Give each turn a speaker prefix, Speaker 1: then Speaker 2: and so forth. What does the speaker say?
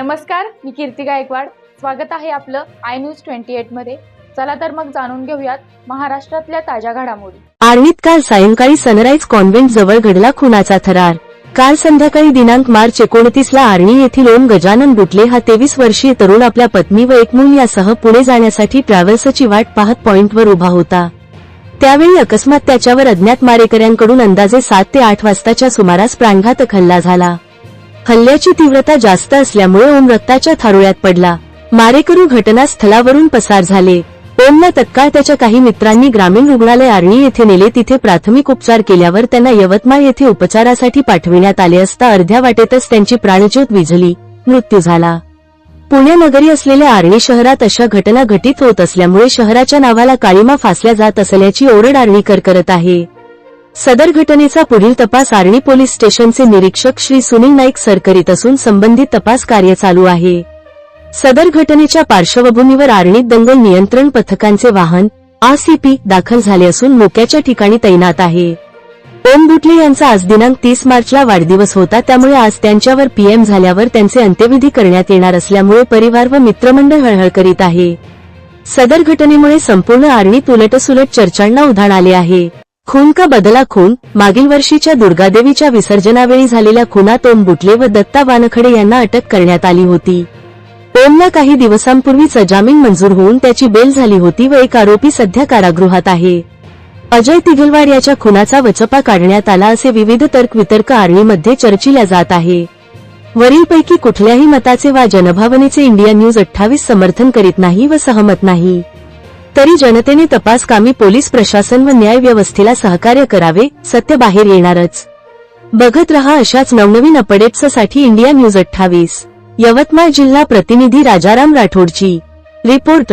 Speaker 1: नमस्कार मी कीर्ती गायकवाड. स्वागत आहे आपलं आय न्यूज ट्वेंटी एटमध्ये. चला तर मग जाणून घेऊयात महाराष्ट्रातल्या ताज्या घडामोडी.
Speaker 2: आर्णीत काल सायंकाळी सनराईज कॉन्व्हेंट जवळ घडला खुनाचा थरार. काल संध्याकाळी दिनांक मार्च एकोणतीसला आर्णी येथील ओम गजानन बुटले हा तेवीस वर्षीय तरुण आपल्या पत्नी व एक मूल यासह पुणे जाण्यासाठी ट्रॅव्हल्सची वाट पाहत पॉइंटवर उभा होता. त्यावेळी अकस्मात त्याच्यावर अज्ञात मारेकऱ्यांकडून अंदाजे सात ते आठ वाजताच्या सुमारास प्राणघातक हल्ला झाला. हल्ल्याची तीव्रता जास्त असल्यामुळे ओम रक्ताच्या थारोळ्यात पडला. मारेकरू घटनास्थळावरून पसार झाले. ओमला तत्काळ त्याच्या काही मित्रांनी ग्रामीण रुग्णालय आर्णी येथे नेले. तिथे प्राथमिक उपचार केल्यावर त्यांना यवतमाळ येथे उपचारासाठी पाठविण्यात आले असता अर्ध्या वाटेतच त्यांची प्राणज्योत विझली. मृत्यू झाला. पुण्यनगरी असलेल्या आर्णी शहरात अशा घटना घटित होत असल्यामुळे शहराच्या नावाला काळीमा फासल्या जात असल्याची ओरड आर्णीकर करत आहे. सदर घटनेचा पुढील तपास आर्णी पोलीस स्टेशनचे निरीक्षक श्री सुनील नाईक सर करीत असून संबंधित तपास कार्य चालू आहे. सदर घटनेच्या पार्श्वभूमीवर आर्णीत दंगल नियंत्रण पथकांचे वाहन आरसीपी दाखल झाले असून मोक्याच्या ठिकाणी तैनात आहे. ओम बुटले यांचा आज दिनांक तीस मार्चला वाढदिवस होता त्यामुळे आज त्यांच्यावर पीएम झाल्यावर त्यांचे अंत्यविधी करण्यात येणार असल्यामुळे परिवार व मित्रमंडळ हळहळ करीत आहे. सदर घटनेमुळे संपूर्ण आर्णीत उलटसुलट चर्चांना उधाण आले आहे. खून का बदला खून? मागील वर्षीच्या दुर्गादेवीच्या विसर्जनावेळी झालेल्या खुनात ओम बुटले व दत्ता वानखडे यांना अटक करण्यात आली होती. ओमला काही दिवसांपूर्वीच जामीन मंजूर होऊन त्याची बेल झाली होती व एक आरोपी सध्या कारागृहात आहे. अजय तिघलवाड याच्या खुनाचा वचपा काढण्यात आला असे विविध तर्कवितर्क आर्वीमध्ये चर्चिल्या जात आहे. वरीलपैकी कुठल्याही मताचे वा जनभावनेचे इंडिया न्यूज अठ्ठावीस समर्थन करीत नाही व सहमत नाही. तरी जनतेने तपास कामी पोलीस प्रशासन व न्याय व्यवस्थेला सहकार्य करावे सत्य बाहेर येणारच. बघत रहा अशाच नवनवीन अपडेट्ससाठी इंडिया न्यूज अठ्ठावीस. यवतमाळ जिल्हा प्रतिनिधी राजाराम राठोडची. रिपोर्ट